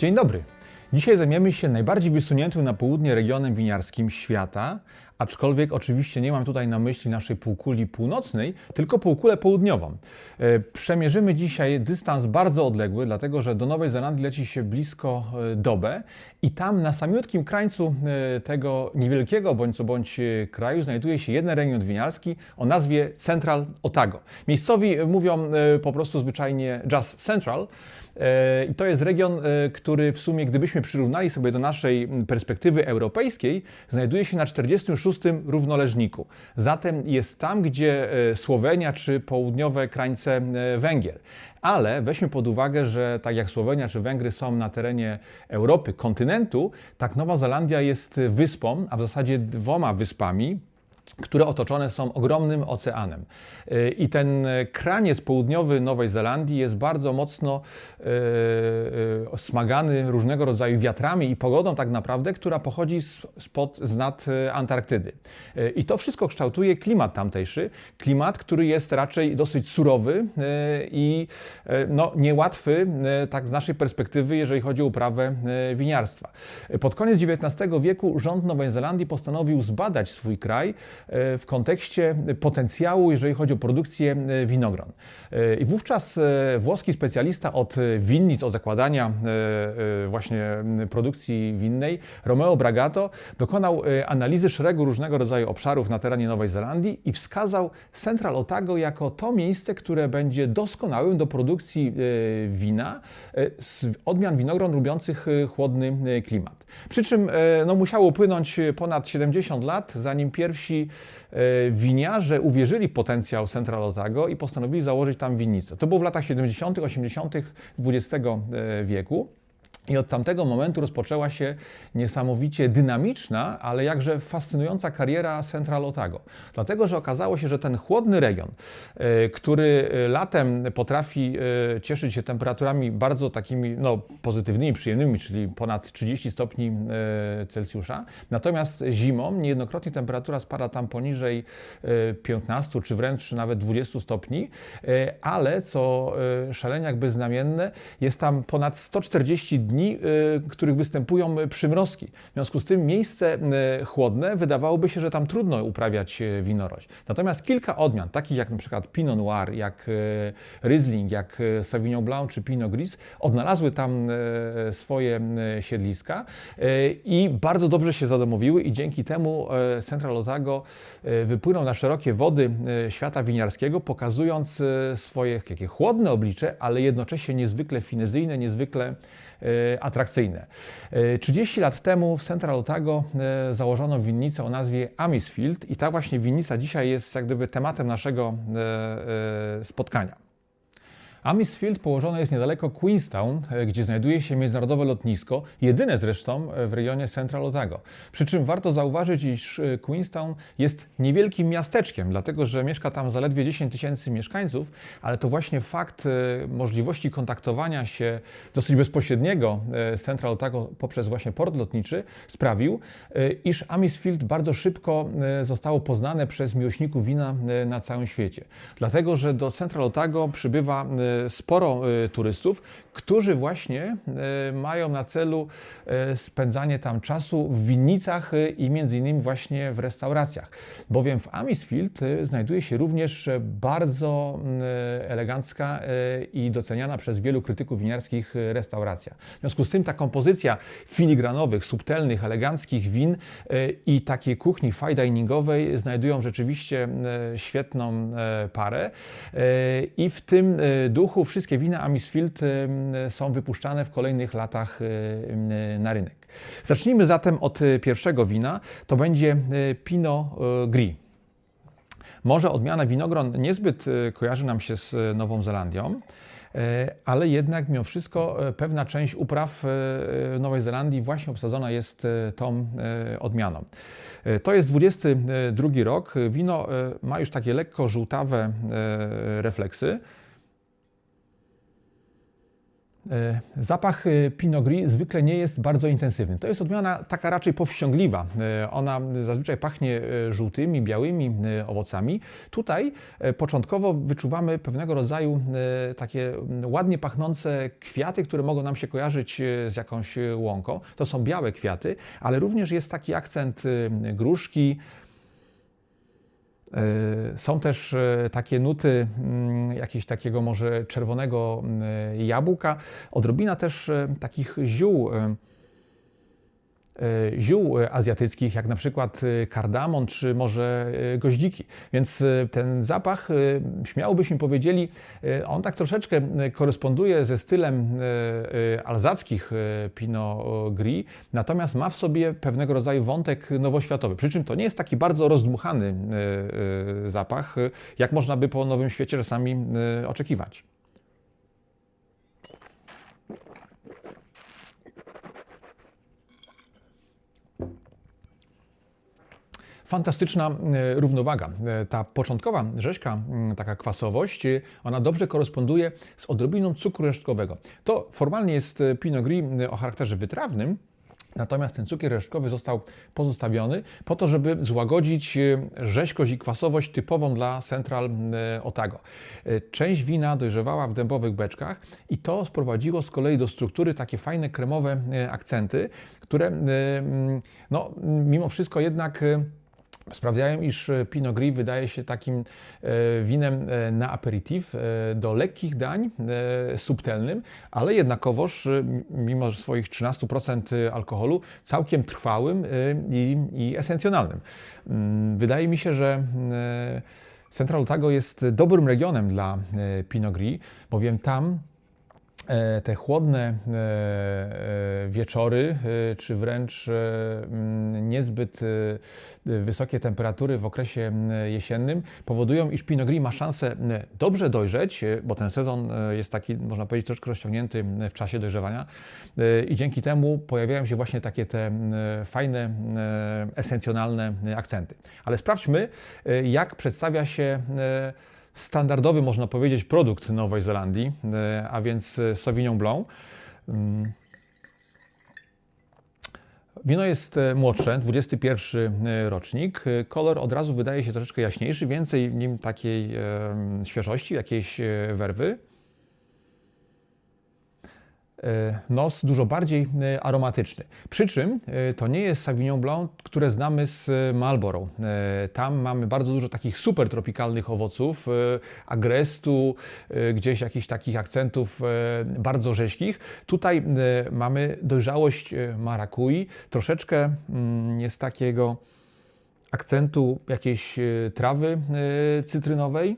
Dzień dobry. Dzisiaj zajmiemy się najbardziej wysuniętym na południe regionem winiarskim świata, aczkolwiek oczywiście nie mam tutaj na myśli naszej półkuli północnej, tylko półkulę południową. E, Przemierzymy dzisiaj dystans bardzo odległy, dlatego że do Nowej Zelandii leci się blisko e, dobę i tam na samiutkim krańcu e, tego niewielkiego bądź co bądź kraju znajduje się jeden region winiarski o nazwie Central Otago. Miejscowi mówią po prostu zwyczajnie Just Central. E, I to jest region, e, który w sumie, gdybyśmy przyrównali sobie do naszej perspektywy europejskiej, znajduje się na 46 równoleżniku. Zatem jest tam, gdzie e, Słowenia czy południowe krańce Węgier. Ale weźmy pod uwagę, że tak jak Słowenia czy Węgry są na terenie Europy, kontynentu, tak Nowa Zelandia jest wyspą, a w zasadzie dwoma wyspami, które otoczone są ogromnym oceanem. Y, I ten kraniec południowy Nowej Zelandii jest bardzo mocno e, e, smagany różnego rodzaju wiatrami i pogodą tak naprawdę, która pochodzi spod z nad e, Antarktydy. E, I to wszystko kształtuje klimat tamtejszy, klimat, który jest raczej dosyć surowy e, i e, no, niełatwy e, tak z naszej perspektywy, jeżeli chodzi o uprawę e, winiarstwa. E, Pod koniec XIX wieku rząd Nowej Zelandii postanowił zbadać swój kraj e, w kontekście potencjału, jeżeli chodzi o produkcję e, winogron. E, I wówczas e, włoski specjalista od e, winnic, od zakładania e, e, właśnie produkcji winnej, Romeo Bragato, dokonał e, analizy szeregu różnego rodzaju obszarów na terenie Nowej Zelandii i wskazał Central Otago jako to miejsce, które będzie doskonałym do produkcji e, wina e, z odmian winogron lubiących e, chłodny e, klimat. Przy czym e, no, musiało upłynąć ponad 70 lat, zanim pierwsi e, winiarze uwierzyli w potencjał Central Otago i postanowili założyć tam winnicę. To było w latach 70., 80. XX e, wieku. I od tamtego momentu rozpoczęła się niesamowicie dynamiczna, ale jakże fascynująca kariera Central Otago. Dlatego, że okazało się, że ten chłodny region, e, który e, latem potrafi e, cieszyć się temperaturami bardzo takimi no, pozytywnymi, przyjemnymi, czyli ponad 30 stopni Celsjusza, natomiast zimą niejednokrotnie temperatura spada tam poniżej e, 15 czy wręcz nawet 20 stopni, ale co szalenie jakby znamienne, jest tam ponad 140 dni, y, których występują przymrozki. W związku z tym miejsce y, chłodne wydawałoby się, że tam trudno uprawiać y, winorość. Natomiast kilka odmian, takich jak przykład Pinot Noir, jak Riesling, jak Sauvignon Blanc czy Pinot Gris, odnalazły tam swoje siedliska i bardzo dobrze się zadomowiły i dzięki temu Central Otago wypłynął na szerokie wody świata winiarskiego, pokazując swoje takie chłodne oblicze, ale jednocześnie niezwykle finezyjne, niezwykle atrakcyjne. E, 30 lat temu w Central Otago e, założono winnicę o nazwie Amisfield i ta właśnie winnica dzisiaj jest jak gdyby tematem naszego e, spotkania. Amisfield położone jest niedaleko Queenstown, e, gdzie znajduje się międzynarodowe lotnisko, jedyne zresztą e, w rejonie Central Otago. Przy czym warto zauważyć, iż e, Queenstown jest niewielkim miasteczkiem, dlatego że mieszka tam zaledwie 10 tysięcy mieszkańców, ale to właśnie fakt możliwości kontaktowania się dosyć bezpośredniego Central Otago poprzez właśnie port lotniczy sprawił, iż Amisfield bardzo szybko zostało poznane przez miłośników wina na całym świecie. Dlatego, że do Central Otago przybywa sporo e, turystów, którzy właśnie e, mają na celu e, spędzanie tam czasu w winnicach i między innymi właśnie w restauracjach. Bowiem w Amisfield znajduje się również bardzo mm, elegancka i doceniana przez wielu krytyków winiarskich restauracja. W związku z tym ta kompozycja filigranowych, subtelnych, eleganckich win i takiej kuchni fine diningowej znajdują rzeczywiście świetną parę i w tym e, duchu wszystkie wina Amisfield są wypuszczane w kolejnych latach na rynek. Zacznijmy zatem od e, pierwszego wina. To będzie e, Pinot e, Gris. Może odmiana winogron niezbyt kojarzy nam się z Nową Zelandią, ale jednak mimo wszystko pewna część upraw Nowej Zelandii właśnie obsadzona jest tą odmianą. To jest 22 rok. Wino ma już takie lekko żółtawe refleksy. E, Zapach e, Pinot Gris zwykle nie jest bardzo intensywny. To jest odmiana taka raczej powściągliwa. E, Ona zazwyczaj pachnie żółtymi, białymi owocami. Tutaj początkowo wyczuwamy pewnego rodzaju takie ładnie pachnące kwiaty, które mogą nam się kojarzyć z jakąś łąką. To są białe kwiaty, ale również jest taki akcent gruszki, Są też e, takie nuty mm, jakiegoś takiego może czerwonego mm, jabłka, odrobina też takich ziół, ziół e, azjatyckich, jak na przykład e, kardamon czy może e, goździki. Więc e, ten zapach, e, śmiało byśmy powiedzieli, e, on tak troszeczkę e, koresponduje ze stylem e, e, alzackich e, Pinot Gris, natomiast ma w sobie pewnego rodzaju wątek nowoświatowy. Przy czym to nie jest taki bardzo rozdmuchany e, e, zapach, e, jak można by po Nowym Świecie czasami e, oczekiwać. Fantastyczna e, równowaga. E, Ta początkowa rzeźka, mm, taka kwasowość, e, ona dobrze koresponduje z odrobiną cukru resztkowego. To formalnie jest Pinot Gris o charakterze wytrawnym, Natomiast ten cukier resztkowy został pozostawiony po to, żeby złagodzić rzeźkość i kwasowość typową dla Central Otago. Część wina dojrzewała w dębowych beczkach i to sprowadziło z kolei do struktury takie fajne kremowe akcenty, które mm, no, mimo wszystko jednak e, Sprawdzają, iż Pinot Gris wydaje się takim e, winem e, na aperitif, e, do lekkich dań, e, subtelnym, ale jednakowoż, e, mimo swoich 13% alkoholu, całkiem trwałym e, i, i esencjonalnym. Mm, Wydaje mi się, że e, Central Otago jest dobrym regionem dla e, Pinot Gris, bowiem tam e, te chłodne e, e, wieczory, e, czy wręcz e, mm, niezbyt e, wysokie temperatury w okresie jesiennym powodują, iż Pinot Gris ma szansę dobrze dojrzeć, e, bo ten sezon e, jest taki, można powiedzieć, troszkę rozciągnięty w czasie dojrzewania e, i dzięki temu pojawiają się właśnie takie te fajne, esencjonalne akcenty. Ale sprawdźmy, e, jak przedstawia się e, standardowy, można powiedzieć, produkt Nowej Zelandii, e, a więc e, Sauvignon Blanc. Mm. Wino jest e, młodsze, 21 rocznik. Kolor od razu wydaje się troszeczkę jaśniejszy, więcej w nim takiej świeżości, jakiejś werwy. E, Nos dużo bardziej e, aromatyczny. Przy czym e, to nie jest Sauvignon Blanc, które znamy z Marlborough. E, Tam mamy bardzo dużo takich super tropikalnych owoców, agrestu, gdzieś jakichś takich akcentów bardzo rzeźkich. Tutaj mamy dojrzałość marakui, troszeczkę mm, jest takiego akcentu jakiejś trawy cytrynowej.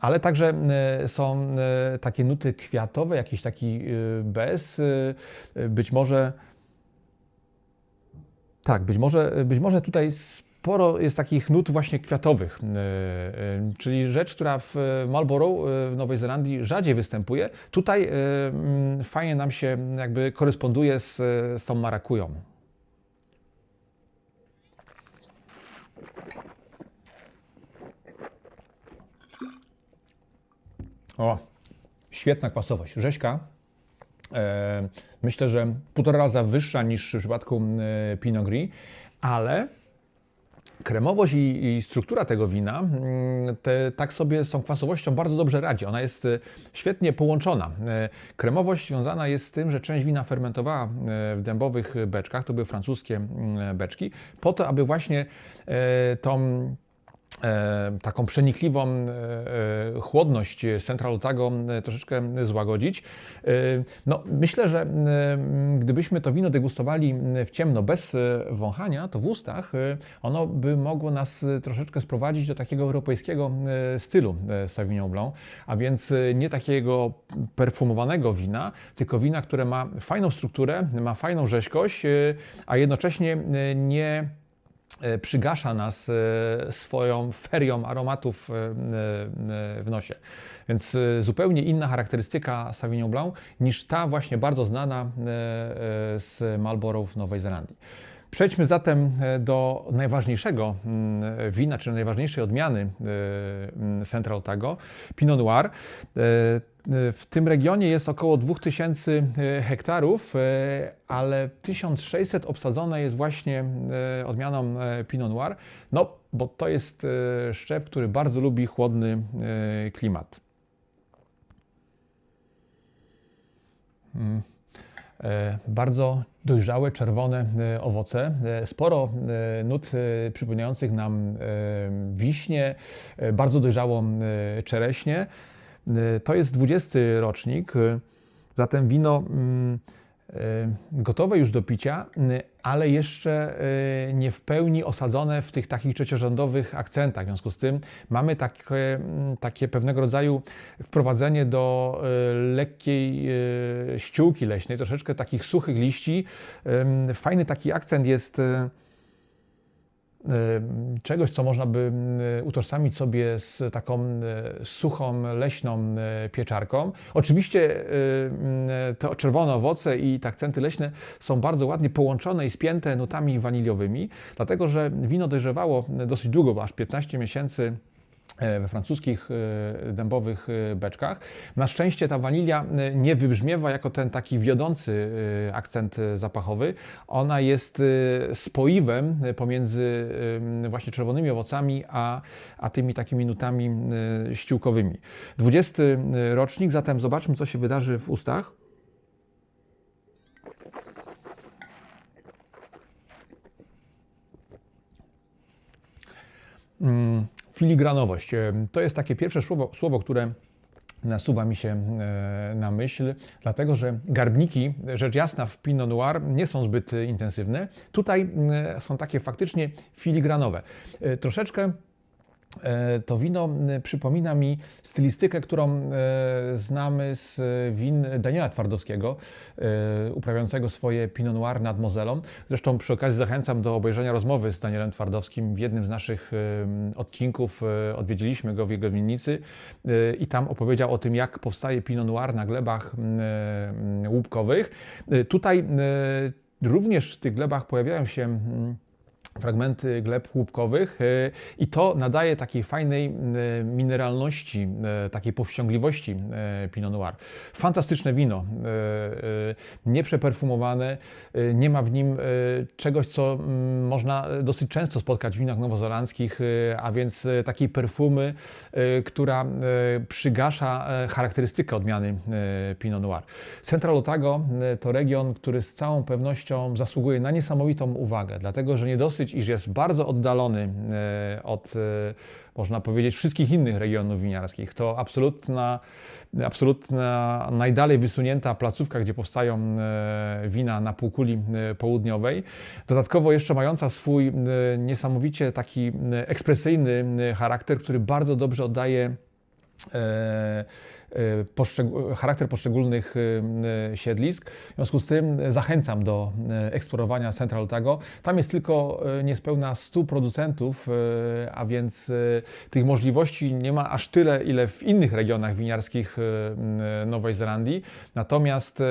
Ale także y, są y, takie nuty kwiatowe, jakiś taki y, bez, być może tak, być może, być może tutaj sporo jest takich nut właśnie kwiatowych, czyli rzecz, która w Marlborough w Nowej Zelandii rzadziej występuje. Tutaj fajnie nam się jakby koresponduje z, z tą marakują. O, świetna kwasowość. Rzeźka. E, myślę, że półtora raza wyższa niż w przypadku e, Pinot Gris, ale kremowość i, i struktura tego wina mm, te, tak sobie z tą kwasowością bardzo dobrze radzi. Ona jest e, świetnie połączona. E, Kremowość związana jest z tym, że część wina fermentowała e, w dębowych beczkach, to były francuskie mm, beczki, po to, aby właśnie tą taką przenikliwą e, e, chłodność Central Otago e, troszeczkę złagodzić. E, No, myślę, że e, gdybyśmy to wino degustowali w ciemno, bez e, wąchania, to w ustach e, ono by mogło nas e, troszeczkę sprowadzić do takiego europejskiego e, stylu e, Sauvignon Blanc, a więc e, nie takiego perfumowanego wina, tylko wina, które ma fajną strukturę, ma fajną rzeźkość, e, a jednocześnie e, nie e, przygasza nas e, swoją ferią aromatów e, e, w nosie. Więc e, zupełnie inna charakterystyka Sauvignon Blanc niż ta właśnie bardzo znana e, e, z Marlborough w Nowej Zelandii. Przejdźmy zatem e, do najważniejszego mm, wina, czy najważniejszej odmiany e, mm, Central Otago, Pinot Noir. E, W tym regionie jest około 2000 hektarów, ale 1600 obsadzone jest właśnie odmianą Pinot Noir, no bo to jest szczep, który bardzo lubi chłodny klimat. E, bardzo dojrzałe, czerwone e, owoce, e, sporo e, nut e, przypominających nam e, wiśnie, e, bardzo dojrzałą e, czereśnię. E, To jest 20 rocznik, e, zatem wino mm, e, gotowe już do picia, n- ale jeszcze e, nie w pełni osadzone w tych takich trzeciorzędowych akcentach. W związku z tym mamy takie, mm, takie pewnego rodzaju wprowadzenie do lekkiej ściółki leśnej, troszeczkę takich suchych liści. Fajny taki akcent jest czegoś, co można by e, utożsamić sobie z taką e, suchą, leśną pieczarką. Oczywiście te czerwone owoce i te akcenty leśne są bardzo ładnie połączone i spięte nutami waniliowymi, dlatego że wino dojrzewało dosyć długo, bo aż 15 miesięcy we francuskich e, dębowych e, beczkach. Na szczęście ta wanilia e, nie wybrzmiewa jako ten taki wiodący e, akcent e, zapachowy. Ona jest e, spoiwem e, pomiędzy e, właśnie czerwonymi owocami, a, a tymi takimi nutami e, ściółkowymi. 20 rocznik, zatem zobaczmy, co się wydarzy w ustach. Filigranowość. E, To jest takie pierwsze słowo, słowo które nasuwa mi się e, na myśl, dlatego że garbniki, rzecz jasna, w Pinot Noir nie są zbyt intensywne. Tutaj e, są takie faktycznie filigranowe. Troszeczkę to wino przypomina mi stylistykę, którą e, znamy z win Daniela Twardowskiego, e, uprawiającego swoje Pinot Noir nad Mozelą. Zresztą przy okazji zachęcam do obejrzenia rozmowy z Danielem Twardowskim. W jednym z naszych e, odcinków e, odwiedziliśmy go w jego winnicy e, i tam opowiedział o tym, jak powstaje Pinot Noir na glebach e, łupkowych. E, Tutaj e, również w tych glebach pojawiają się fragmenty gleb łupkowych y, i to nadaje takiej fajnej y, mineralności, y, takiej powściągliwości Pinot Noir. Fantastyczne wino, nieprzeperfumowane, nie ma w nim czegoś, co mm, można dosyć często spotkać w winach nowozelandzkich, a więc takiej perfumy, która przygasza charakterystykę odmiany Pinot Noir. Central Otago to region, który z całą pewnością zasługuje na niesamowitą uwagę, dlatego że nie dosyć, iż jest bardzo oddalony e, od, e, można powiedzieć, wszystkich innych regionów winiarskich. To absolutna, absolutna najdalej wysunięta placówka, gdzie powstają e, wina na półkuli południowej. Dodatkowo jeszcze mająca swój niesamowicie taki ekspresyjny charakter, który bardzo dobrze oddaje charakter poszczególnych e, siedlisk. W związku z tym zachęcam do e, eksplorowania Central Otago. Tam jest tylko e, niespełna 100 producentów, e, a więc e, tych możliwości nie ma aż tyle, ile w innych regionach winiarskich e, Nowej Zelandii. Natomiast e,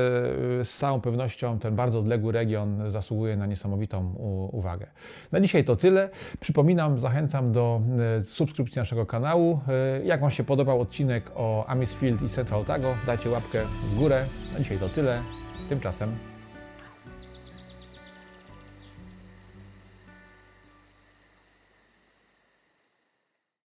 z całą pewnością ten bardzo odległy region zasługuje na niesamowitą uwagę. Na dzisiaj to tyle. Przypominam, zachęcam do e, subskrypcji naszego kanału. E, Jak Wam się podobał odcinek o Amisfield i Central Otago, dajcie łapkę w górę. Na dzisiaj to tyle. Tymczasem